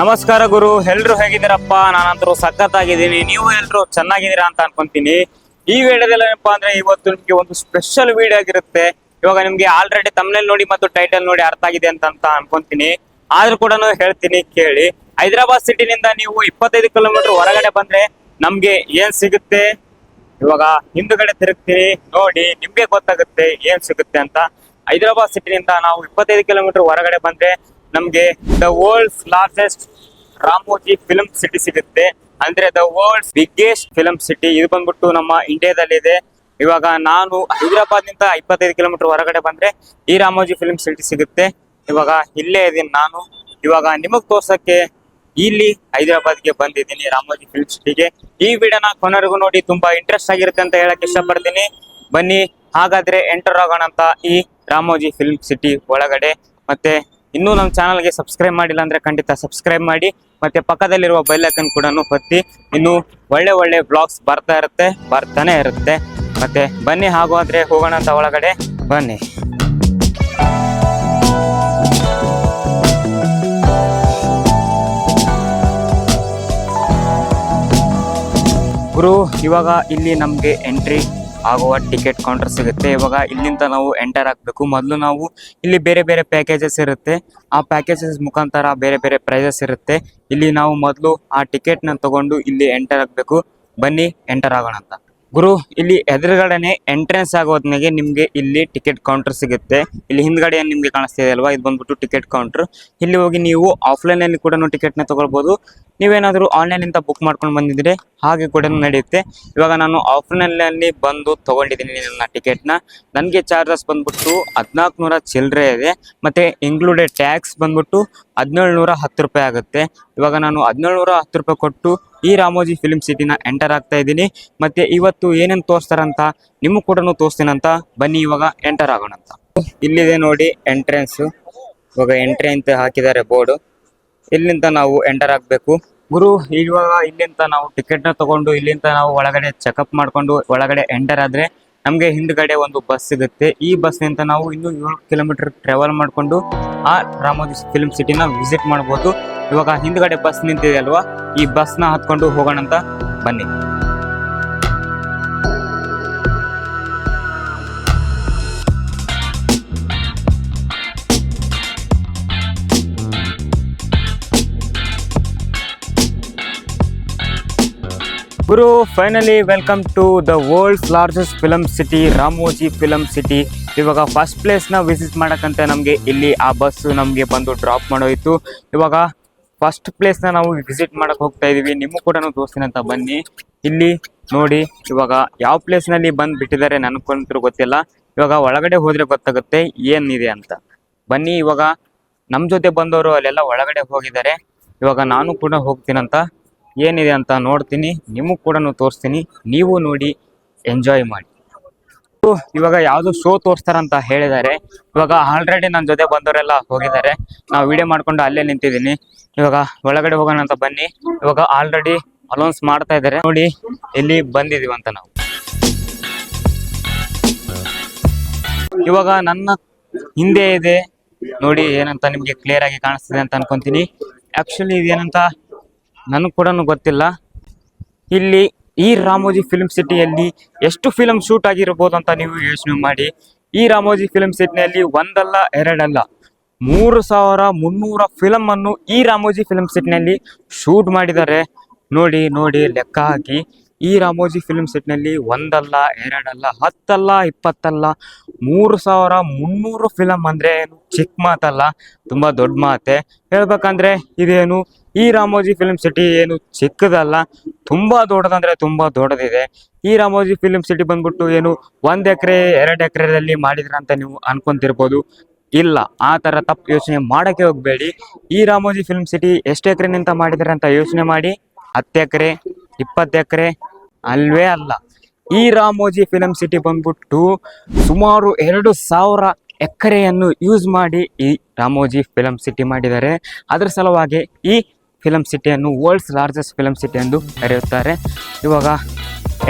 ನಮಸ್ಕಾರ ಗುರು. ಎಲ್ರು ಹೇಗಿದ್ದೀರಪ್ಪ? ನಾನಂತರೂ ಸಖತ್ತಾಗಿದ್ದೀನಿ. ನೀವು ಎಲ್ರು ಚೆನ್ನಾಗಿದ್ದೀರಾ ಅಂತ ಅನ್ಕೊಂತೀನಿ. ಈ ವಿಡಿಯೋದಲ್ಲಿ ಏನಪ್ಪಾ ಅಂದ್ರೆ ಇವತ್ತು ನಿಮ್ಗೆ ಒಂದು ಸ್ಪೆಷಲ್ ವಿಡಿಯೋ ಆಗಿರುತ್ತೆ. ಇವಾಗ ನಿಮ್ಗೆ ಆಲ್ರೆಡಿ ತಮ್ನಲ್ಲಿ ನೋಡಿ ಮತ್ತು ಟೈಟಲ್ ನೋಡಿ ಅರ್ಥ ಆಗಿದೆ ಅಂತ ಅಂತ ಅನ್ಕೊಂತೀನಿ. ಆದ್ರೂ ಕೂಡ ಹೇಳ್ತೀನಿ, ಕೇಳಿ. ಹೈದರಾಬಾದ್ ಸಿಟಿನಿಂದ ನೀವು ಇಪ್ಪತ್ತೈದು ಕಿಲೋಮೀಟರ್ ಹೊರಗಡೆ ಬಂದ್ರೆ ನಮ್ಗೆ ಏನ್ ಸಿಗುತ್ತೆ? ಇವಾಗ ಹಿಂದುಗಡೆ ತಿರುಗ್ತೀನಿ. ನೋಡಿ, ನಿಮ್ಗೆ ಗೊತ್ತಾಗುತ್ತೆ ಏನ್ ಸಿಗುತ್ತೆ ಅಂತ. ಹೈದರಾಬಾದ್ ಸಿಟಿನಿಂದ ನಾವು ಇಪ್ಪತ್ತೈದು ಕಿಲೋಮೀಟರ್ ಹೊರಗಡೆ ಬಂದ್ರೆ ನಮ್ಗೆ the world's largest Ramoji film city ಸಿಗುತ್ತೆ. ಅಂದ್ರೆ the world's biggest film city ಇದು ಬಂದ್ಬಿಟ್ಟು ನಮ್ಮ ಇಂಡಿಯಾದಲ್ಲಿದೆ ಇವಾಗ ನಾನು ಹೈದರಾಬಾದ್ನಿಂದ ಇಪ್ಪತ್ತೈದು ಕಿಲೋಮೀಟರ್ ಹೊರಗಡೆ ಬಂದ್ರೆ ಈ ರಾಮೋಜಿ ಫಿಲ್ಮ್ ಸಿಟಿ ಸಿಗುತ್ತೆ. ಇವಾಗ ಇಲ್ಲೇ ಇದೀನಿ ನಾನು. ಇವಾಗ ನಿಮಗ್ ತೋರ್ಸಕ್ಕೆ ಇಲ್ಲಿ ಹೈದರಾಬಾದ್ಗೆ ಬಂದಿದ್ದೀನಿ ರಾಮೋಜಿ ಫಿಲ್ಮ್ ಸಿಟಿಗೆ ಈ ವಿಡಿಯೋನ ಕೊನೆಗೂ ನೋಡಿ, ತುಂಬಾ ಇಂಟ್ರೆಸ್ಟ್ ಆಗಿರುತ್ತೆ ಅಂತ ಹೇಳಕ್ ಇಷ್ಟಪಡ್ತೀನಿ. ಬನ್ನಿ, ಹಾಗಾದ್ರೆ ಎಂಟರ್ ಆಗೋಣ ಅಂತ ಈ ರಾಮೋಜಿ ಫಿಲ್ಮ್ ಸಿಟಿ ಒಳಗಡೆ. ಮತ್ತೆ ಇನ್ನೂ ನಮ್ಮ ಚಾನಲ್ಗೆ ಸಬ್ಸ್ಕ್ರೈಬ್ ಮಾಡಿಲ್ಲ ಅಂದ್ರೆ ಖಂಡಿತ ಸಬ್ಸ್ಕ್ರೈಬ್ ಮಾಡಿ, ಮತ್ತೆ ಪಕ್ಕದಲ್ಲಿರುವ ಬೆಲ್ಲೈಕನ್ ಕೂಡ ಒತ್ತಿ. ಇನ್ನು ಒಳ್ಳೆ ಒಳ್ಳೆ ಬ್ಲಾಗ್ಸ್ ಬರ್ತಾ ಇರುತ್ತೆ, ಬರ್ತಾನೆ ಇರುತ್ತೆ. ಮತ್ತೆ ಬನ್ನಿ ಹಾಗಾದ್ರೆ ಹೋಗೋಣ ಅಂತ ಒಳಗಡೆ. ಬನ್ನಿ. ಗುರು, ಇವಾಗ ಇಲ್ಲಿ ನಮಗೆ ಎಂಟ್ರಿ ಆಗುವ ಟಿಕೆಟ್ ಕೌಂಟರ್ ಸಿಗುತ್ತೆ. ಇವಾಗ ಇಲ್ಲಿಂದ ನಾವು ಎಂಟರ್ ಆಗಬೇಕು. ಮೊದಲು ನಾವು ಇಲ್ಲಿ ಬೇರೆ ಬೇರೆ ಪ್ಯಾಕೇಜಸ್ ಇರುತ್ತೆ. ಆ ಪ್ಯಾಕೇಜಸ್ ಮುಖಾಂತರ ಬೇರೆ ಬೇರೆ ಪ್ರೈಸಸ್ ಇರುತ್ತೆ. ಇಲ್ಲಿ ನಾವು ಮೊದಲು ಆ ಟಿಕೆಟ್ನ ತಗೊಂಡು ಇಲ್ಲಿ ಎಂಟರ್ ಆಗಬೇಕು. ಬನ್ನಿ ಎಂಟರ್ ಆಗೋಣ ಅಂತ. ಗುರು, ಇಲ್ಲಿ ಎದುರುಗಡೆನೆ ಎಂಟ್ರೆನ್ಸ್ ಆಗೋದ್ನಾಗೆ ನಿಮಗೆ ಇಲ್ಲಿ ಟಿಕೆಟ್ ಕೌಂಟರ್ ಸಿಗುತ್ತೆ. ಇಲ್ಲಿ ಹಿಂದ್ಗಡೆ ನಿಮಗೆ ನಿಮ್ಗೆ ಕಾಣಿಸ್ತಿದೆ ಅಲ್ವಾ? ಇದು ಬಂದ್ಬಿಟ್ಟು ಟಿಕೆಟ್ ಕೌಂಟರ್ ಇಲ್ಲಿ ಹೋಗಿ ನೀವು ಆಫ್ಲೈನ್ ಅಲ್ಲಿ ಕೂಡ ಟಿಕೆಟ್ನ ತಗೊಳ್ಬೋದು. ನೀವೇನಾದರೂ ಆನ್ಲೈನ್ ಇಂದ ಬುಕ್ ಮಾಡ್ಕೊಂಡು ಬಂದಿದ್ರೆ ಹಾಗೆ ಕೂಡ ನಡೆಯುತ್ತೆ. ಇವಾಗ ನಾನು ಆಫ್ಲೈನ್ ಅಲ್ಲಿ ಬಂದು ತಗೊಂಡಿದ್ದೀನಿ ನನ್ನ ಟಿಕೆಟ್ನ ನನಗೆ ಚಾರ್ಜಸ್ ಬಂದ್ಬಿಟ್ಟು ಹದಿನಾಲ್ಕು ನೂರ ಚಿಲ್ಲರೆ ಇದೆ. ಮತ್ತೆ ಇನ್ಕ್ಲೂಡೆಡ್ ಟ್ಯಾಕ್ಸ್ ಬಂದ್ಬಿಟ್ಟು ಹದಿನೇಳು ನೂರ ಹತ್ತು ರೂಪಾಯಿ ಆಗುತ್ತೆ. ಇವಾಗ ನಾನು ಹದಿನೇಳು ನೂರ ಹತ್ತು ರೂಪಾಯಿ ಕೊಟ್ಟು ಈ ರಾಮೋಜಿ ಫಿಲ್ಮ್ ಸಿಟಿನ ಎಂಟರ್ ಆಗ್ತಾ ಇದ್ದೀನಿ. ಮತ್ತೆ ಇವತ್ತು ಏನೇನು ತೋರಿಸ್ತಾರಂತ ನಿಮಗೂ ಕೂಡ ತೋರಿಸ್ತೀನಂತ ಬನ್ನಿ, ಇವಾಗ ಎಂಟರ್ ಆಗೋಣ ಅಂತ. ಇಲ್ಲಿದೆ ನೋಡಿ ಎಂಟ್ರೆನ್ಸ್ ಇವಾಗ ಎಂಟ್ರಿ ಅಂತ ಹಾಕಿದ್ದಾರೆ ಬೋರ್ಡ್. ಇಲ್ಲಿಂದ ನಾವು ಎಂಟರ್ ಆಗಬೇಕು. ಗುರು, ಇವಾಗ ಇಲ್ಲಿಂದ ನಾವು ಟಿಕೆಟ್ನ ತಗೊಂಡು, ಇಲ್ಲಿಂದ ನಾವು ಒಳಗಡೆ ಚೆಕಪ್ ಮಾಡ್ಕೊಂಡು, ಒಳಗಡೆ ಎಂಟರ್ ಆದ್ರೆ ನಮಗೆ ಹಿಂದ್ಗಡೆ ಒಂದು ಬಸ್ ಸಿಗುತ್ತೆ. ಈ ಬಸ್ನಿಂದ ನಾವು ಇನ್ನೂ ಏಳು ಕಿಲೋಮೀಟರ್ ಟ್ರಾವೆಲ್ ಮಾಡಿಕೊಂಡು ಆ ರಾಮೋಜಿ ಫಿಲ್ಮ್ ಸಿಟಿನ ವಿಸಿಟ್ ಮಾಡ್ಬೋದು. ಇವಾಗ ಹಿಂದ್ಗಡೆ ಬಸ್ ನಿಂತಿದೆ ಅಲ್ವಾ? ಈ ಬಸ್ನ ಹತ್ಕೊಂಡು ಹೋಗೋಣ ಅಂತ ಬನ್ನಿ. ಗುರು finally welcome to the world's largest film city Ramoji film city ಇವಾಗ ಫಸ್ಟ್ ಪ್ಲೇಸ್ನ ವಿಸಿಟ್ ಮಾಡೋಕ್ಕಂತ ನಮಗೆ ಇಲ್ಲಿ ಆ ಬಸ್ಸು ನಮಗೆ ಬಂದು ಡ್ರಾಪ್ ಮಾಡೋಯಿತು. ಇವಾಗ ಫಸ್ಟ್ ಪ್ಲೇಸ್ನ ನಾವು ವಿಸಿಟ್ ಮಾಡಕ್ ಹೋಗ್ತಾ ಇದೀವಿ. ನಿಮಗೂ ಕೂಡ ತೋರಿಸ್ತೀನಿ ಅಂತ ಬನ್ನಿ. ಇಲ್ಲಿ ನೋಡಿ, ಇವಾಗ ಯಾವ ಪ್ಲೇಸ್ನಲ್ಲಿ ಬಂದ್ ಬಿಟ್ಟಿದ್ದಾರೆ ನನಗಂತೂ ಗೊತ್ತಿಲ್ಲ. ಇವಾಗ ಒಳಗಡೆ ಹೋದ್ರೆ ಗೊತ್ತಾಗುತ್ತೆ ಏನಿದೆ ಅಂತ. ಬನ್ನಿ, ಇವಾಗ ನಮ್ ಜೊತೆ ಬಂದವರು ಅಲ್ಲೆಲ್ಲ ಒಳಗಡೆ ಹೋಗಿದ್ದಾರೆ. ಇವಾಗ ನಾನು ಕೂಡ ಹೋಗ್ತೀನಂತ ಏನಿದೆ ಅಂತ ನೋಡ್ತೀನಿ. ನಿಮಗೂ ಕೂಡ ತೋರಿಸ್ತೀನಿ. ನೀವು ನೋಡಿ ಎಂಜಾಯ್ ಮಾಡಿ. ಓ, ಇವಾಗ ಯಾವ್ದು ಶೋ ತೋರಿಸ್ತಾರಂತ ಹೇಳಿದ್ದಾರೆ. ಇವಾಗ ಆಲ್ರೆಡಿ ನನ್ನ ಜೊತೆ ಬಂದವರೆಲ್ಲ ಹೋಗಿದ್ದಾರೆ. ನಾವು ವಿಡಿಯೋ ಮಾಡ್ಕೊಂಡು ಅಲ್ಲೇ ನಿಂತಿದ್ದೀನಿ. ಇವಾಗ ಒಳಗಡೆ ಹೋಗೋಣ ಅಂತ ಬನ್ನಿ. ಇವಾಗ ಆಲ್ರೆಡಿ ಅಲೌನ್ಸ್ ಮಾಡ್ತಾ ಇದ್ದಾರೆ. ನೋಡಿ ಇಲ್ಲಿ ಬಂದಿದೀವಿ ಅಂತ ನಾವು. ಇವಾಗ ನನ್ನ ಹಿಂದೆ ಇದೆ. ನೋಡಿ ಏನಂತ ನಿಮಗೆ ಕ್ಲಿಯರ್ ಆಗಿ ಕಾಣಿಸ್ತಿದೆ ಅಂತ ಅನ್ಕೊಂತೀನಿ. ಆಕ್ಚುಲಿ ಇದೇನಂತ ನನಗೆ ಕೂಡ ಗೊತ್ತಿಲ್ಲ. ಇಲ್ಲಿ ಈ ರಾಮೋಜಿ ಫಿಲ್ಮ್ ಸಿಟಿಯಲ್ಲಿ ಎಷ್ಟು ಫಿಲಂ ಶೂಟ್ ಆಗಿರಬಹುದು ಅಂತ ನೀವು ಯೋಚನೆ ಮಾಡಿ. ಈ ರಾಮೋಜಿ ಫಿಲ್ಮ್ ಸಿಟಿನಲ್ಲಿ ಒಂದಲ್ಲ, ಎರಡಲ್ಲ, ಮೂರು ಸಾವಿರ ಮುನ್ನೂರ ಫಿಲಮ್ ಅನ್ನು ಈ ರಾಮೋಜಿ ಫಿಲ್ಮ್ ಸಿಟಿನಲ್ಲಿ ಶೂಟ್ ಮಾಡಿದ್ದಾರೆ. ನೋಡಿ ನೋಡಿ, ಲೆಕ್ಕ ಹಾಕಿ. ಈ ರಾಮೋಜಿ ಫಿಲ್ಮ್ ಸಿಟಿನಲ್ಲಿ ಒಂದಲ್ಲ, ಎರಡಲ್ಲ, ಹತ್ತಲ್ಲ, ಇಪ್ಪತ್ತಲ್ಲ, ಮೂರು ಸಾವಿರ ಮುನ್ನೂರು ಫಿಲಮ್ ಅಂದ್ರೆ ಏನು ಚಿಕ್ಕ ಮಾತಲ್ಲ, ತುಂಬಾ ದೊಡ್ಡ ಮಾತೆ. ಹೇಳ್ಬೇಕಂದ್ರೆ ಇದೇನು ಈ ರಾಮೋಜಿ ಫಿಲ್ಮ್ ಸಿಟಿ ಏನು ಚಿಕ್ಕದಲ್ಲ, ತುಂಬಾ ದೊಡ್ಡದಂದ್ರೆ ತುಂಬಾ ದೊಡ್ಡದಿದೆ. ಈ ರಾಮೋಜಿ ಫಿಲ್ಮ್ ಸಿಟಿ ಬಂದ್ಬಿಟ್ಟು ಏನು ಒಂದ್ ಎಕರೆ, ಎರಡು ಎಕರೆದಲ್ಲಿ ಮಾಡಿದ್ರ ಅಂತ ನೀವು ಅನ್ಕೊಂತಿರ್ಬೋದು. ಇಲ್ಲ, ಆ ತರ ತಪ್ಪು ಯೋಚನೆ ಮಾಡಕ್ಕೆ ಹೋಗ್ಬೇಡಿ. ಈ ರಾಮೋಜಿ ಫಿಲ್ಮ್ ಸಿಟಿ ಎಷ್ಟು ಎಕರೆ ನಿಂತ ಮಾಡಿದ್ರೆ ಅಂತ ಯೋಚನೆ ಮಾಡಿ. ಹತ್ತು ಎಕರೆ, ಇಪ್ಪತ್ತು ಎಕರೆ, ಅಲ್ವೇ ಅಲ್ಲ. ಈ ರಾಮೋಜಿ ಫಿಲಂ ಸಿಟಿ ಬಂದ್ಬಿಟ್ಟು ಸುಮಾರು ಎರಡು ಸಾವಿರ ಎಕರೆಯನ್ನು ಯೂಸ್ ಮಾಡಿ ಈ ರಾಮೋಜಿ ಫಿಲಂ ಸಿಟಿ ಮಾಡಿದ್ದಾರೆ. ಅದರ ಸಲುವಾಗಿ ಈ ಫಿಲಮ್ ಸಿಟಿಯನ್ನು ವರ್ಲ್ಡ್ಸ್ ಲಾರ್ಜೆಸ್ಟ್ ಫಿಲಮ್ ಸಿಟಿ ಎಂದು ಕರೆಯುತ್ತಾರೆ. ಇವಾಗ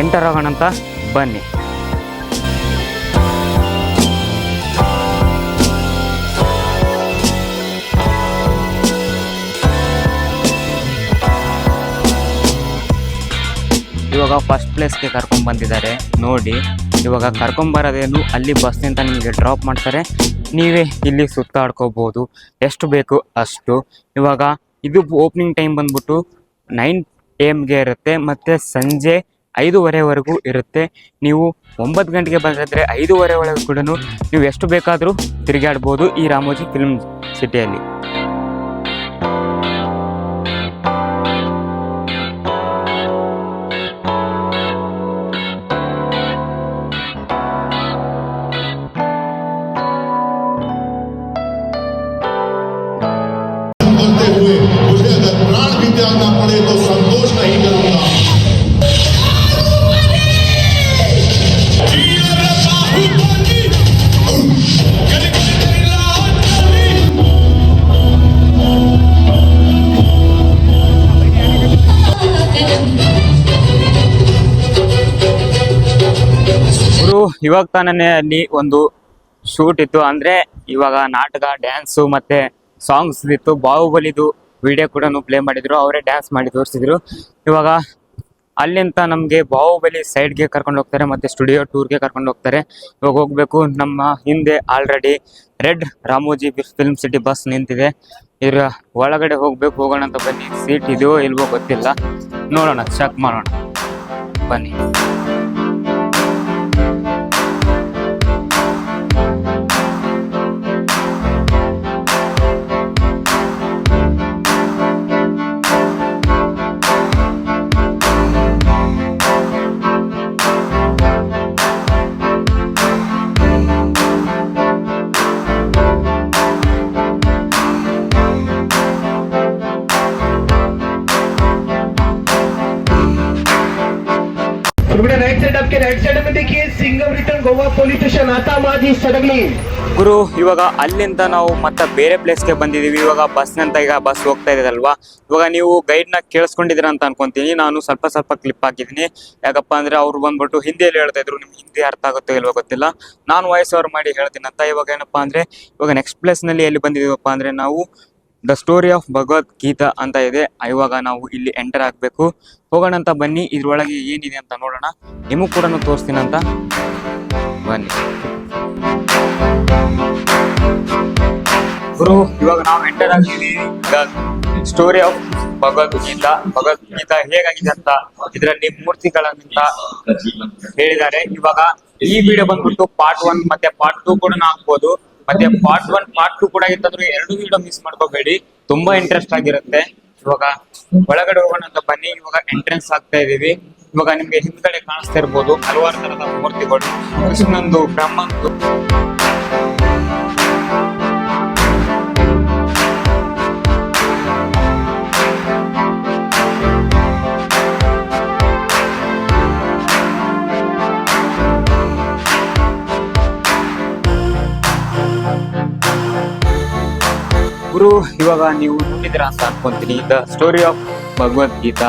ಎಂಟರ್ ಆಗೋಣ ಅಂತ ಬನ್ನಿ. ಇವಾಗ ಫಸ್ಟ್ ಪ್ಲೇಸ್ಗೆ ಕರ್ಕೊಂಡು ಬಂದಿದ್ದಾರೆ. ನೋಡಿ, ಇವಾಗ ಕರ್ಕೊಂಬರೋದೇನು ಅಲ್ಲಿ ಬಸ್ನಿಂದ ನಿಮಗೆ ಡ್ರಾಪ್ ಮಾಡ್ತಾರೆ. ನೀವೇ ಇಲ್ಲಿ ಸುತ್ತಾಡ್ಕೋಬೋದು. ಎಷ್ಟು ಬೇಕು ಅಷ್ಟು. ಇವಾಗ ಇದು ಓಪನಿಂಗ್ ಟೈಮ್ ಬಂದ್ಬಿಟ್ಟು ನೈನ್ ಎ ಎಮ್ಗೆ ಇರುತ್ತೆ, ಮತ್ತು ಸಂಜೆ ಐದೂವರೆವರೆಗೂ ಇರುತ್ತೆ. ನೀವು ಒಂಬತ್ತು ಗಂಟೆಗೆ ಬಂದಿದ್ರೆ ಐದೂವರೆ ಒಳಗೆ ಕೂಡ ನೀವು ಎಷ್ಟು ಬೇಕಾದರೂ ತಿರುಗಾಡ್ಬೋದು ಈ ರಾಮೋಜಿ ಫಿಲ್ಮ್ ಸಿಟಿಯಲ್ಲಿ ಇವಾಗ ತಾನೇ ಅಲ್ಲಿ ಒಂದು ಶೂಟ್ ಇತ್ತು. ಅಂದ್ರೆ ಇವಾಗ ನಾಟಕ ಡ್ಯಾನ್ಸು ಮತ್ತೆ ಸಾಂಗ್ಸ್ ಇತ್ತು. ಬಾಹುಬಲಿದು ವಿಡಿಯೋ ಕೂಡ ಪ್ಲೇ ಮಾಡಿದ್ರು. ಅವರೇ ಡ್ಯಾನ್ಸ್ ಮಾಡಿ ತೋರಿಸಿದ್ರು. ಇವಾಗ ಅಲ್ಲಿಂದ ನಮಗೆ ಬಾಹುಬಲಿ ಸೈಡ್ಗೆ ಕರ್ಕೊಂಡು ಹೋಗ್ತಾರೆ, ಮತ್ತೆ ಸ್ಟುಡಿಯೋ ಟೂರ್ಗೆ ಕರ್ಕೊಂಡು ಹೋಗ್ತಾರೆ. ಇವಾಗ ಹೋಗ್ಬೇಕು. ನಮ್ಮ ಹಿಂದೆ already red Ramoji film city bus ನಿಂತಿದೆ. ಇದ್ರ ಒಳಗಡೆ ಹೋಗ್ಬೇಕು. ಹೋಗೋಣ ಅಂತ ಬನ್ನಿ. ಸೀಟ್ ಇದೆಯೋ ಇಲ್ವೋ ಗೊತ್ತಿಲ್ಲ. ನೋಡೋಣ. ಚೆಕ್ ಮಾಡೋಣ. ಬನ್ನಿ. ಗುರು, ಇವಾಗ ಅಲ್ಲಿಂದ ನಾವು ಮತ್ತೆ ಬೇರೆ ಪ್ಲೇಸ್ಗೆ ಬಂದಿದೀವಿ. ಇವಾಗ ಬಸ್ ನಂತ ಈಗ ಬಸ್ ಹೋಗ್ತಾ ಇದೆಯಲ್ವಾ ಇವಾಗ ನೀವು ಗೈಡ್ನ ಕೇಳಿಸ್ಕೊಂಡಿದ್ದೀರಾ ಅಂತ ಅನ್ಕೊಂತೀನಿ. ನಾನು ಸ್ವಲ್ಪ ಸ್ವಲ್ಪ ಕ್ಲಿಪ್ ಹಾಕಿದ್ದೀನಿ. ಯಾಕಪ್ಪ ಅಂದ್ರೆ ಅವ್ರು ಬಂದ್ಬಿಟ್ಟು ಹಿಂದಿಯಲ್ಲಿ ಹೇಳ್ತಾ ಇದ್ರು. ನಿಮ್ಗೆ ಹಿಂದಿ ಅರ್ಥ ಆಗುತ್ತೋ ಇಲ್ವೋ ಗೊತ್ತಿಲ್ಲ. ನಾನು ವಾಯ್ಸ್ ಓವರ್ ಮಾಡಿ ಹೇಳ್ತೀನಿ ಅಂತ. ಇವಾಗ ಏನಪ್ಪಾ ಅಂದ್ರೆ, ಇವಾಗ ನೆಕ್ಸ್ಟ್ ಪ್ಲೇಸ್ನಲ್ಲಿ ಎಲ್ಲಿ ಬಂದಿದೀವಪ್ಪ ಅಂದ್ರೆ ನಾವು ದ ಸ್ಟೋರಿ ಆಫ್ ಭಗವದ್ ಗೀತಾ ಅಂತ ಇದೆ. ಇವಾಗ ನಾವು ಇಲ್ಲಿ ಎಂಟರ್ ಆಗಬೇಕು. ಹೋಗೋಣ ಅಂತ ಬನ್ನಿ. ಇದ್ರೊಳಗೆ ಏನಿದೆ ಅಂತ ನೋಡೋಣ. ನಿಮಗೂ ಕೂಡ ತೋರಿಸ್ತೀನಿ ಅಂತ. ಬನ್ನಿ. ಗುರು, ಇವಾಗ ನಾವು ಎಂಟರ್ ಆಗಿದ್ದೀವಿ. ಸ್ಟೋರಿ ಆಫ್ ಭಗವದ್ಗೀತಾ ಭಗವದ್ಗೀತಾ ಹೇಗಾಗಿದೆ ಅಂತ, ಇದರಲ್ಲಿ ಮೂರ್ತಿಗಳಂತ ಹೇಳಿದ್ದಾರೆ. ಇವಾಗ ಈ ವಿಡಿಯೋ ಬಂದ್ಬಿಟ್ಟು ಪಾರ್ಟ್ ಒನ್ ಮತ್ತೆ ಪಾರ್ಟ್ ಟೂ ಕೂಡ ಹಾಕ್ಬೋದು. ಮತ್ತೆ ಪಾರ್ಟ್ ಒನ್ ಪಾರ್ಟ್ ಟೂ ಕೂಡ ಇತ್ತಂದ್ರೆ ಎರಡು ವಿಡಿಯೋ ಮಿಸ್ ಮಾಡ್ಕೋಬೇಡಿ. ತುಂಬಾ ಇಂಟ್ರೆಸ್ಟ್ ಆಗಿರುತ್ತೆ. ಇವಾಗ ಒಳಗಡೆ ಹೋಗೋಣ ಅಂತ ಬನ್ನಿ. ಇವಾಗ ಎಂಟ್ರೆನ್ಸ್ ಆಗ್ತಾ ಇದೀವಿ ಇವಾಗ ನಿಮ್ಗೆ ಹಿಂದ್ಗಡೆ ಕಾಣಿಸ್ತಾ ಇರ್ಬೋದು, ಹಲವಾರು ತರದ ಮೂರ್ತಿಗಳು ಕೃಷ್ಣಂದು ಬ್ರಹ್ಮಂದು ಗುರು, ಇವಾಗ ನೀವು ನೋಡಿದಿರ ಅಂತ ಅನ್ಕೊಂತೀನಿ. ದ ಸ್ಟೋರಿ ಆಫ್ ಭಗವದ್ಗೀತಾ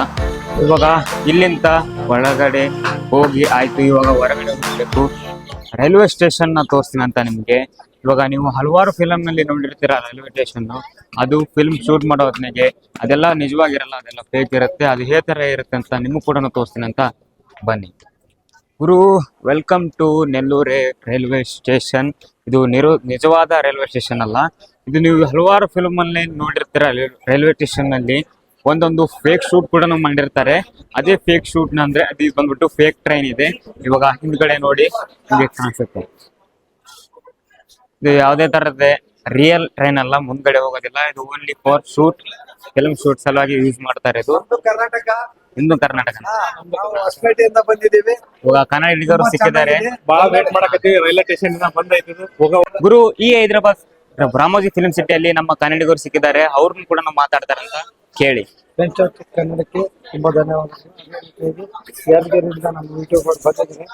ಇವಾಗ ಇಲ್ಲಿಂದ ಒಳಗಡೆ ಹೋಗಿ ಆಯ್ತು, ಇವಾಗ ಹೊರಗಡೆ ಹೋಗ್ಬೇಕು. ರೈಲ್ವೆ ಸ್ಟೇಷನ್ನ ತೋರಿಸ್ತೀನಿ ಅಂತ ನಿಮ್ಗೆ. ಇವಾಗ ನೀವು ಹಲವಾರು ಫಿಲಮ್ನಲ್ಲಿ ನೋಡಿರ್ತೀರ ರೈಲ್ವೆ ಸ್ಟೇಷನ್ ಅದು ಫಿಲ್ಮ್ ಶೂಟ್ ಮಾಡೋ ಹೊತ್ನಾಗೆ ಅದೆಲ್ಲ ನಿಜವಾಗಿರಲ್ಲ, ಅದೆಲ್ಲ ಫೇಕ್ ಇರುತ್ತೆ, ಅದು ಹೇ ತರ ಇರುತ್ತೆ ಅಂತ ನಿಮಗೂ ಕೂಡ ತೋರಿಸ್ತೀನಿ ಅಂತ ಬನ್ನಿ. ಗುರು ವೆಲ್ಕಮ್ ಟು ನೆಲ್ಲೂರೆ ರೈಲ್ವೆ ಸ್ಟೇಷನ್. ಇದು ನಿರು, ನಿಜವಾದ ರೈಲ್ವೆ ಸ್ಟೇಷನ್ ಅಲ್ಲ. ಇದು ನೀವು ಹಲವಾರು ಫಿಲ್ಮ್ ಅಲ್ಲಿ ನೋಡಿರ್ತೀರ, ರೈಲ್ವೆ ಸ್ಟೇಷನ್ನಲ್ಲಿ ಒಂದೊಂದು ಫೇಕ್ ಶೂಟ್ ಕೂಡ ಮಾಡಿರ್ತಾರೆ. ಅದೇ ಫೇಕ್ ಶೂಟ್ನ ಅಂದ್ರೆ ಅದು ಬಂದ್ಬಿಟ್ಟು ಫೇಕ್ ಟ್ರೈನ್ ಇದೆ. ಇವಾಗ ಹಿಂದ್ಗಡೆ ನೋಡಿ ನಿಮಗೆ ಕಾಣಿಸುತ್ತೆ. ಇದು ಯಾವುದೇ ತರದ ರಿಯಲ್ ಟ್ರೈನ್ ಅಲ್ಲ ಮುಂದ್ಗಡೆ ಹೋಗೋದಿಲ್ಲ. ಇದು only for shoot film shoot ಸಲುವಾಗಿ ಯೂಸ್ ಮಾಡ್ತಾರೆ ಇದು. ಕರ್ನಾಟಕ? ಇಂದು ಕರ್ನಾಟಕ. ನಾವು ಹೊಸಪೇಟೆಯಿಂದ ಬಂದಿದ್ದೀವಿ. ಇವಾಗ ಕನ್ನಡಿಗರು ಸಿಕ್ಕಿದ್ದಾರೆ. ಚೆನ್ನಾಗಿದೆ. ವೇಟ್ ಮಾಡಕತ್ತೀವಿ. ರೈಲ್ವೆ ಸ್ಟೇಷನ್ ಇಂದ ಬಂದೈತಿ ಹೋಗೋ ಗುರು ಈ ಹೈದರಾಬಾದ್ ರಾಮೋಜಿ ಫಿಲ್ಮ್ ಸಿಟಿಯಲ್ಲಿ ನಮ್ಮ ಕನ್ನಡಿಗರು ಸಿಕ್ಕಿದ್ದಾರೆ. ಅವ್ರನ್ನ ಕೂಡ ನಾವು ಮಾತಾಡ್ತಾರೆ ಅಂತ ಕೇಳಿ. ಕನ್ನಡಕ್ಕೆ ತುಂಬಾ ಧನ್ಯವಾದಗಳು ನಮ್ಮ ಬಂದಿದ್ದಾರೆ.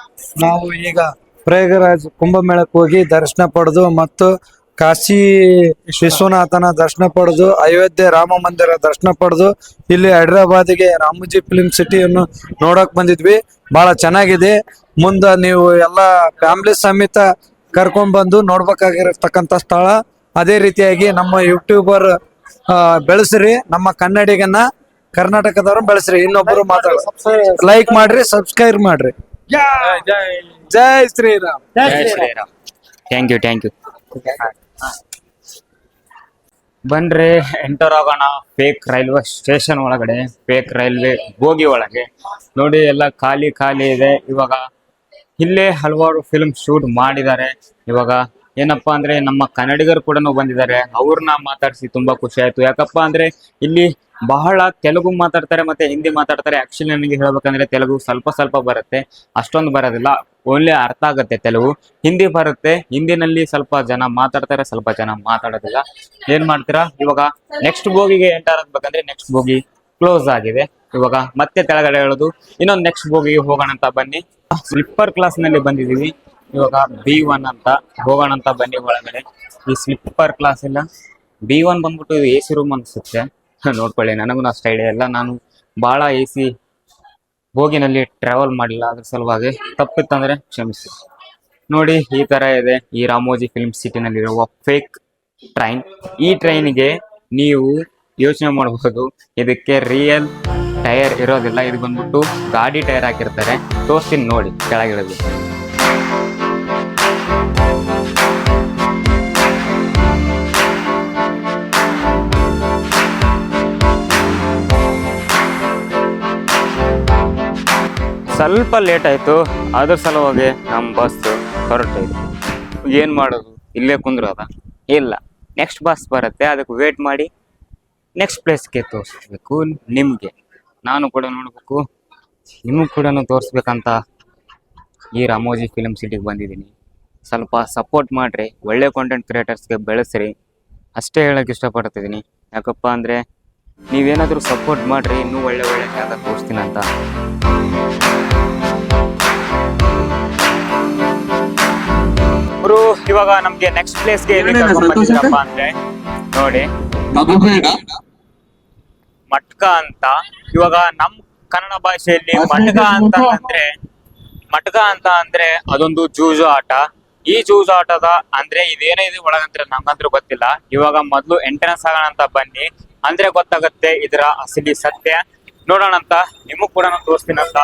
ನಾವು ಈಗ ಪ್ರಯಾಗರಾಜ್ ಕುಂಭಮೇಳಕ್ಕೆ ಹೋಗಿ ದರ್ಶನ ಪಡೆದು ಮತ್ತು ಕಾಶಿ ವಿಶ್ವನಾಥನ ದರ್ಶನ ಪಡೆದು ಅಯೋಧ್ಯೆ ರಾಮ ಮಂದಿರ ದರ್ಶನ ಪಡೆದು ಇಲ್ಲಿ ಹೈದರಾಬಾದಿಗೆ ರಾಮೋಜಿ ಫಿಲ್ಮ್ ಸಿಟಿಯನ್ನು ನೋಡಕ್ ಬಂದಿದ್ವಿ. ಬಹಳ ಚೆನ್ನಾಗಿದೆ. ಮುಂದ ನೀವು ಎಲ್ಲ ಫ್ಯಾಮಿಲಿ ಸಮೇತ ಕರ್ಕೊಂಡ್ ಬಂದು ನೋಡ್ಬೇಕಾಗಿರತಕ್ಕಂತ ಸ್ಥಳ. ಅದೇ ರೀತಿಯಾಗಿ ನಮ್ಮ ಯೂಟ್ಯೂಬರ್ ಬೆಳೆಸ್ರಿ. ನಮ್ಮ ಕನ್ನಡಿಗನ್ನ ಕರ್ನಾಟಕದವ್ರು ಬೆಳೆಸ್ರಿ. ಇನ್ನೊಬ್ರು ಮಾತಾಡ ಲೈಕ್ ಮಾಡ್ರಿ ಸಬ್ಸ್ಕ್ರೈಬ್ ಮಾಡ್ರಿ. Jai Shriram. Jai Shriram. Thank you thank you ಬನ್ರಿ ಎಂಟರ್ ಆಗೋಣ ಫೇಕ್ ರೈಲ್ವೆ ಸ್ಟೇಷನ್ ಒಳಗಡೆ ಫೇಕ್ ರೈಲ್ವೆ ಬೋಗಿ ಒಳಗೆ. ನೋಡಿ ಎಲ್ಲ ಖಾಲಿ ಖಾಲಿ ಇದೆ. ಇವಾಗ ಇಲ್ಲೇ ಹಲವಾರು ಫಿಲ್ಮ್ ಶೂಟ್ ಮಾಡಿದ್ದಾರೆ. ಇವಾಗ ಏನಪ್ಪಾ ಅಂದ್ರೆ ನಮ್ಮ ಕನ್ನಡಿಗರು ಕೂಡ ಬಂದಿದ್ದಾರೆ. ಅವ್ರನ್ನ ಮಾತಾಡಿಸಿ ತುಂಬಾ ಖುಷಿ ಆಯ್ತು. ಯಾಕಪ್ಪ ಅಂದ್ರೆ ಇಲ್ಲಿ ಬಹಳ ತೆಲುಗು ಮಾತಾಡ್ತಾರೆ ಮತ್ತೆ ಹಿಂದಿ ಮಾತಾಡ್ತಾರೆ. ಆಕ್ಚುಲಿ ನನಗೆ ಹೇಳ್ಬೇಕಂದ್ರೆ ತೆಲುಗು ಸ್ವಲ್ಪ ಸ್ವಲ್ಪ ಬರುತ್ತೆ. ಅಷ್ಟೊಂದು ಬರೋದಿಲ್ಲ. ಓನ್ಲಿ ಅರ್ಥ ಆಗುತ್ತೆ ತೆಲುಗು. ಹಿಂದಿ ಬರುತ್ತೆ. ಹಿಂದಿನಲ್ಲಿ ಸ್ವಲ್ಪ ಜನ ಮಾತಾಡ್ತಾರೆ, ಸ್ವಲ್ಪ ಜನ ಮಾತಾಡೋದಿಲ್ಲ. ಏನ್ ಮಾಡ್ತೀರಾ? ಇವಾಗ ನೆಕ್ಸ್ಟ್ ಬೋಗಿಗೆ ಎಂಟರ್ ಆಗ್ಬೇಕಂದ್ರೆ ನೆಕ್ಸ್ಟ್ ಬೋಗಿ ಕ್ಲೋಸ್ ಆಗಿದೆ. ಇವಾಗ ಮತ್ತೆ ಕೆಳಗಡೆ ಹೇಳೋದು. ಇನ್ನೊಂದು ನೆಕ್ಸ್ಟ್ ಬೋಗಿಗೆ ಹೋಗೋಣ ಅಂತ ಬನ್ನಿ. ಸ್ಲಿಪ್ಪರ್ ಕ್ಲಾಸ್ನಲ್ಲಿ ಬಂದಿದೀವಿ ಇವಾಗ ಬಿ ಒನ್ ಅಂತ, ಹೋಗೋಣ ಅಂತ ಬನ್ನಿ ಒಳಗಡೆ. ಈ ಸ್ಲಿಪ್ಪರ್ ಕ್ಲಾಸ್ ಇಲ್ಲ ಬಿ ಒನ್ ಬಂದ್ಬಿಟ್ಟು ಎ ಸಿ ರೂಮ್ ಅನ್ಸುತ್ತೆ. ನೋಡ್ಕೊಳ್ಳಿ, ನನಗೂ ಅಷ್ಟು ಐಡಿಯಾ ಇಲ್ಲ ನಾನು ಬಹಳ ಎ ಸಿ ಬೋಗಿನಲ್ಲಿ ಟ್ರಾವೆಲ್ ಮಾಡಿಲ್ಲ, ಅದ್ರ ಸಲುವಾಗಿ. ತಪ್ಪಿತ್ತಂದ್ರೆ ಕ್ಷಮಿಸಿ. ನೋಡಿ, ಈ ತರ ಇದೆ ಈ ರಾಮೋಜಿ ಫಿಲ್ಮ್ ಸಿಟಿನಲ್ಲಿರುವ ಫೇಕ್ ಟ್ರೈನ್ ಈ ಟ್ರೈನಿಗೆ ನೀವು ಯೋಚನೆ ಮಾಡಬಹುದು ಇದಕ್ಕೆ ರಿಯಲ್ ಟೈರ್ ಇರೋದಿಲ್ಲ. ಇದು ಬಂದ್ಬಿಟ್ಟು ಗಾಡಿ ಟೈರ್ ಹಾಕಿರ್ತಾರೆ. ತೋರಿಸ್ತೀನಿ ನೋಡಿ, ಕೆಳಗಿಳಿದು. ಸ್ವಲ್ಪ ಲೇಟ್ ಆಯ್ತು, ಅದ್ರ ಸಲುವಾಗಿ ನಮ್ಮ ಬಸ್ ಹೊರಟೋಯ್ತು ಏನ್ ಮಾಡೋದು? ಇಲ್ಲೇ ಕುಂದ್ರೋದ? ಇಲ್ಲ. ನೆಕ್ಸ್ಟ್ ಬಸ್ ಬರುತ್ತೆ, ಅದಕ್ಕೆ ವೇಟ್ ಮಾಡಿ ನೆಕ್ಸ್ಟ್ ಪ್ಲೇಸ್ಗೆ ತೋರಿಸ್ಬೇಕು ನಿಮಗೆ. ನಾನು ಕೂಡ ನೋಡಬೇಕು, ನಿಮಗೆ ಕೂಡ ತೋರಿಸ್ಬೇಕಂತ ಈ ರಾಮೋಜಿ ಫಿಲಮ್ ಸಿಟಿಗೆ ಬಂದಿದ್ದೀನಿ. ಸ್ವಲ್ಪ ಸಪೋರ್ಟ್ ಮಾಡ್ರಿ, ಒಳ್ಳೆ ಕಾಂಟೆಂಟ್ ಕ್ರಿಯೇಟರ್ಸ್ಗೆ ಬೆಳೆಸ್ರಿ. ಅಷ್ಟೇ ಹೇಳೋಕೆ ಇಷ್ಟಪಡ್ತಿದ್ದೀನಿ. ಯಾಕಪ್ಪ ಅಂದ್ರೆ ನೀವೇನಾದರೂ ಸಪೋರ್ಟ್ ಮಾಡ್ರಿ, ಇನ್ನೂ ಒಳ್ಳೆ ಒಳ್ಳೆ ಜಾಗ ತೋರಿಸ್ತೀನಿ ಅಂತ. ಅವರು ಇವಾಗ ನಮ್ಗೆ ನೆಕ್ಸ್ಟ್ ಪ್ಲೇಸ್ಗೆ ಗೆ ಬಂದಿದ್ರಪ್ಪ ಅಂದ್ರೆ? ನೋಡಿ. ಮಟ್ಕ ಅಂತ. ಇವಾಗ ನಮ್ ಕನ್ನಡ ಭಾಷೆಯಲ್ಲಿ ಮಟ್ಕ ಅಂತ ಅಂದ್ರೆ ಮಟ್ಕ ಅಂತ ಅಂದ್ರೆ ಅದೊಂದು ಜೂಜು ಆಟ. ಈ ಜೂಜು ಆಟದ ಅಂದ್ರೆ ಇದೇನೇ ಇದೆ ಒಳಗಂದ್ರೆ ನಮ್ಗಂತ್ರ ಗೊತ್ತಿಲ್ಲ. ಇವಾಗ ಮೊದ್ಲು ಎಂಟ್ರೆನ್ಸ್ ಆಗೋಣ ಅಂತ ಬನ್ನಿ. ಅಂದ್ರೆ ಗೊತ್ತಾಗತ್ತೆ ಇದರ ಅಸಲಿ ಸತ್ಯ. ನೋಡೋಣ ಅಂತ ನಿಮಗ್ ಕೂಡ ತೋರಿಸ್ತೀನಂತ.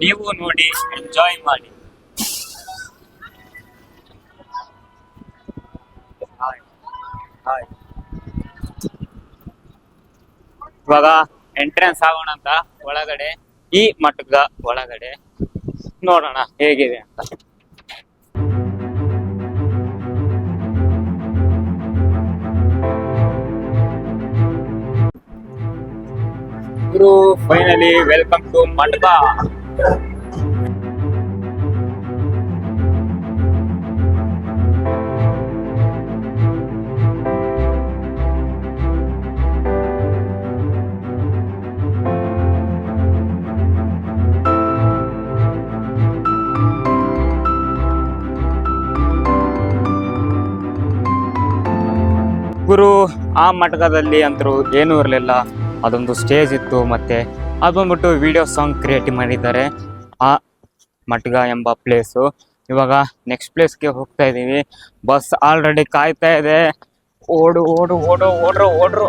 ನೀವು ನೋಡಿ ಎಂಜಾಯ್ ಮಾಡಿ. ಇವಾಗ ಎಂಟ್ರೆನ್ಸ್ ಆಗೋಣ ಅಂತ ಒಳಗಡೆ, ಈ ಮಠದ ಒಳಗಡೆ ನೋಡೋಣ ಹೇಗಿದೆ ಅಂತ. ಗುರು ಫೈನಲಿ ವೆಲ್ಕಮ್ ಟು ಮಠದ ಗುರು, ಆ ಮಟಕದಲ್ಲಿ ಅಂತರೂ ಏನೂ ಇರಲಿಲ್ಲ. ಅದೊಂದು ಸ್ಟೇಜ್ ಇತ್ತು ಮತ್ತೆ ಅದು ಬಂದ್ಬಿಟ್ಟು ವಿಡಿಯೋ ಸಾಂಗ್ ಕ್ರಿಯೇಟ್ ಮಾಡಿದ್ದಾರೆ. ಆ ಮಟ್ಗ ಎಂಬ ಪ್ಲೇಸು ಇವಾಗ ನೆಕ್ಸ್ಟ್ ಪ್ಲೇಸ್ಗೆ ಹೋಗ್ತಾ ಇದ್ದೀವಿ. ಬಸ್ ಆಲ್ರೆಡಿ ಕಾಯ್ತಾ ಇದೆ. ಓಡು ಓಡು ಓಡು, ಓಡ್ರು ಓಡ್ರು.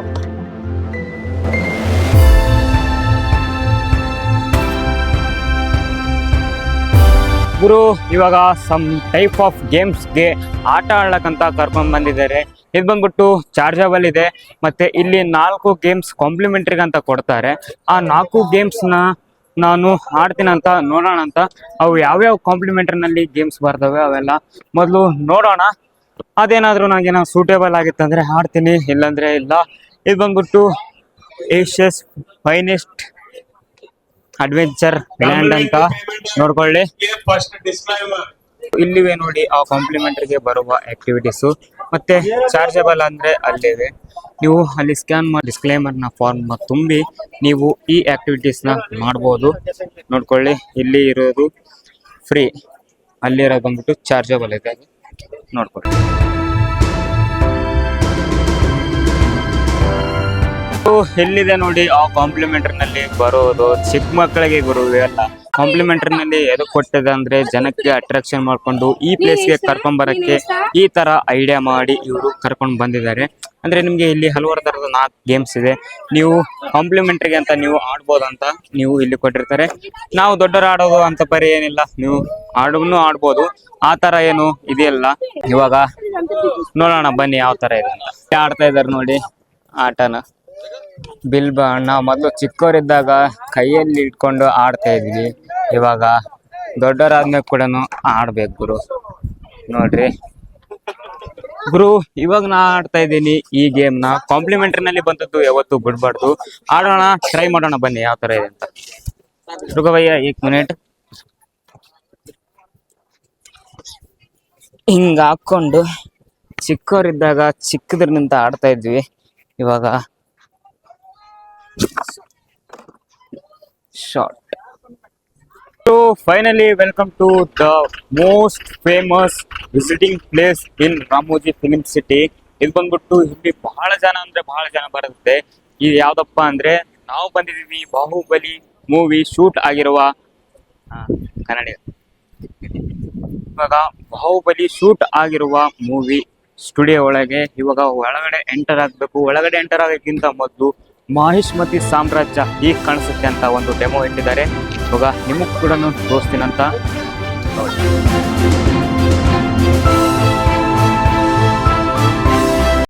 ಗುರು, ಇವಾಗ ಸಮ್ ಟೈಪ್ ಆಫ್ ಗೇಮ್ಸ್ಗೆ ಆಟ ಆಡ್ಲಕ್ಕಂತ ಕರ್ಕೊಂಡ್ ಬಂದಿದ್ದಾರೆ. ಇದು ಬಂದ್ಬಿಟ್ಟು ಚಾರ್ಜಬಲ್ ಇದೆ. ಮತ್ತೆ ಇಲ್ಲಿ ನಾಲ್ಕು ಗೇಮ್ಸ್ ಕಾಂಪ್ಲಿಮೆಂಟ್ರಿಗೆ ಅಂತ ಕೊಡ್ತಾರೆ. ಆ ನಾಲ್ಕು ಗೇಮ್ಸ್ನ ನಾನು ಆಡ್ತೀನಿ ಅಂತ ನೋಡೋಣ ಅಂತ. ಅವು ಯಾವ್ಯಾವ ಯಾವ ನಲ್ಲಿ ಗೇಮ್ಸ್ ಬರ್ತವೆ ಅವೆಲ್ಲ ಮೊದಲು ನೋಡೋಣ. ಅದೇನಾದರೂ ನನಗೆ ಸೂಟೇಬಲ್ ಆಗಿತ್ತಂದರೆ ಆಡ್ತೀನಿ. ಇಲ್ಲಾಂದ್ರೆ ಇಲ್ಲ. ಇದು ಬಂದ್ಬಿಟ್ಟು ಏಷ್ಯಸ್ ಫೈನೆಸ್ಟ್ ಅಡ್ವೆಂಚರ್ ಲ್ಯಾಂಡ್ ಅಂತ ನೋಡ್ಕೊಳ್ಳಿ. ಇಲ್ಲಿವೆ ನೋಡಿ ಆ ಕಾಂಪ್ಲಿಮೆಂಟ್ರಿಗೆ ಬರುವ ಆಕ್ಟಿವಿಟೀಸ್ ಮತ್ತೆ ಚಾರ್ಜಬಲ್ ಅಂದ್ರೆ ಅಲ್ಲಿವೆ. ನೀವು ಅಲ್ಲಿ ಸ್ಕ್ಯಾನ್ ಮಾಡಿ ಡಿಸ್ಕ್ಲೇಮರ್ನ ಫಾರ್ಮ್ ತುಂಬಿ ನೀವು ಈ ಆಕ್ಟಿವಿಟೀಸ್ನ ಮಾಡಬಹುದು ನೋಡ್ಕೊಳ್ಳಿ, ಇಲ್ಲಿ ಇರೋದು ಫ್ರೀ ಅಲ್ಲಿರೋದು ಬಂದ್ಬಿಟ್ಟು ಚಾರ್ಜಬಲ್ ಇದೆ. ನೋಡ್ಕೊಳ್ಳಿ. ಎಲ್ಲಿದೆ ನೋಡಿ, ಆ ಕಾಂಪ್ಲಿಮೆಂಟರಿ ನಲ್ಲಿ ಬರೋದು. ಚಿಕ್ಕ ಮಕ್ಕಳಿಗೆ ಗುರು, ಇವೆಲ್ಲ. ಕಾಂಪ್ಲಿಮೆಂಟರಿ ನಲ್ಲಿ ಎದು ಕೊಟ್ಟಿದೆ ಅಂದ್ರೆ ಜನಕ್ಕೆ ಅಟ್ರಾಕ್ಷನ್ ಮಾಡ್ಕೊಂಡು ಈ ಪ್ಲೇಸ್ಗೆ ಕರ್ಕೊಂಡ್ ಬರಕ್ಕೆ ಈ ತರ ಐಡಿಯಾ ಮಾಡಿ ಇವರು ಕರ್ಕೊಂಡ್ ಬಂದಿದ್ದಾರೆ. ಅಂದ್ರೆ ನಿಮ್ಗೆ ಇಲ್ಲಿ ಹಲವಾರು ತರದ ನಾಲ್ಕು ಗೇಮ್ಸ್ ಇದೆ. ನೀವು ಕಾಂಪ್ಲಿಮೆಂಟರಿ ಅಂತ ನೀವು ಆಡ್ಬೋದಂತ ನೀವು ಇಲ್ಲಿ ಕೊಟ್ಟಿರ್ತಾರೆ. ನಾವು ದೊಡ್ಡರು ಆಡೋದು ಅಂತ ಪರಿ ಏನಿಲ್ಲ. ನೀವು ಆಡೋನು ಆಡ್ಬೋದು. ಆ ತರ ಏನು ಇದೆಯಲ್ಲ. ಇವಾಗ ನೋಡೋಣ, ಬನ್ನಿ ಯಾವ ತರ ಇದೆ ಅಂತ. ಆಡ್ತಾ ಇದಾರೆ ನೋಡಿ, ಆಟನ. ಬಿಲ್ ಬ ನಾವು ಮೊದಲು ಚಿಕ್ಕವರಿದ್ದಾಗ ಕೈಯಲ್ಲಿ ಇಟ್ಕೊಂಡು ಆಡ್ತಾ ಇದ್ವಿ. ಇವಾಗ ದೊಡ್ಡವರಾದ್ಮೇಲೆ ಕೂಡ ಆಡ್ಬೇಕು ಗುರು. ನೋಡ್ರಿ. ಗುರು, ಇವಾಗ ನಾ ಆಡ್ತಾ ಇದ್ದೀನಿ ಈ ಗೇಮ್ನ. ಕಾಂಪ್ಲಿಮೆಂಟರಿ ನಲ್ಲಿ ಬಂದದ್ದು ಯಾವತ್ತು ಬಿಡ್ಬಾರ್ದು. ಆಡೋಣ ಟ್ರೈ ಮಾಡೋಣ ಬನ್ನಿ ಯಾವ ತರ ಇದೆ ಅಂತ. ರುಗವಯ್ಯ ಏಕ್ ಮಿನಿಟ್ ಹಿಂಗ ಹಾಕೊಂಡು ಚಿಕ್ಕವರಿದ್ದಾಗ ಚಿಕ್ಕದ್ರಿಂದ ಆಡ್ತಾ ಇದ್ವಿ. ಇವಾಗ short so finally welcome to the most famous visiting place in Ramoji film city ಇದು ಬಂದ್ಬಿಟ್ಟು ಇಲ್ಲಿ ಬಹಳ ಜನ ಅಂದ್ರೆ ಬಹಳ ಜನ ಬರುತ್ತೆ. ಇದು ಯಾವ್ದಪ್ಪ ಅಂದ್ರೆ ನಾವು ಬಂದಿದೀವಿ ಬಾಹುಬಲಿ ಮೂವಿ ಶೂಟ್ ಆಗಿರುವ ಕನ್ನಡ. ಇವಾಗ ಬಾಹುಬಲಿ ಶೂಟ್ ಆಗಿರುವ ಮೂವಿ ಸ್ಟುಡಿಯೋ ಒಳಗೆ ಇವಾಗ ಒಳಗಡೆ ಎಂಟರ್ ಆಗ್ಬೇಕು. ಒಳಗಡೆ ಎಂಟರ್ ಆಗೋಕ್ಕಿಂತ ಮೊದಲು ಮಾಹಿಷ್ಮತಿ ಸಾಮ್ರಾಜ್ಯ ಹೀಗೆ ಕಾಣಿಸುತ್ತೆ ಅಂತ ಒಂದು ಡೆಮೋ ಇಟ್ಟಿದ್ದಾರೆ. ಇವಾಗ ನಿಮಗೆ ಕೂಡ ತೋರಿಸ್ತೀನಂತ ನೋಡಿ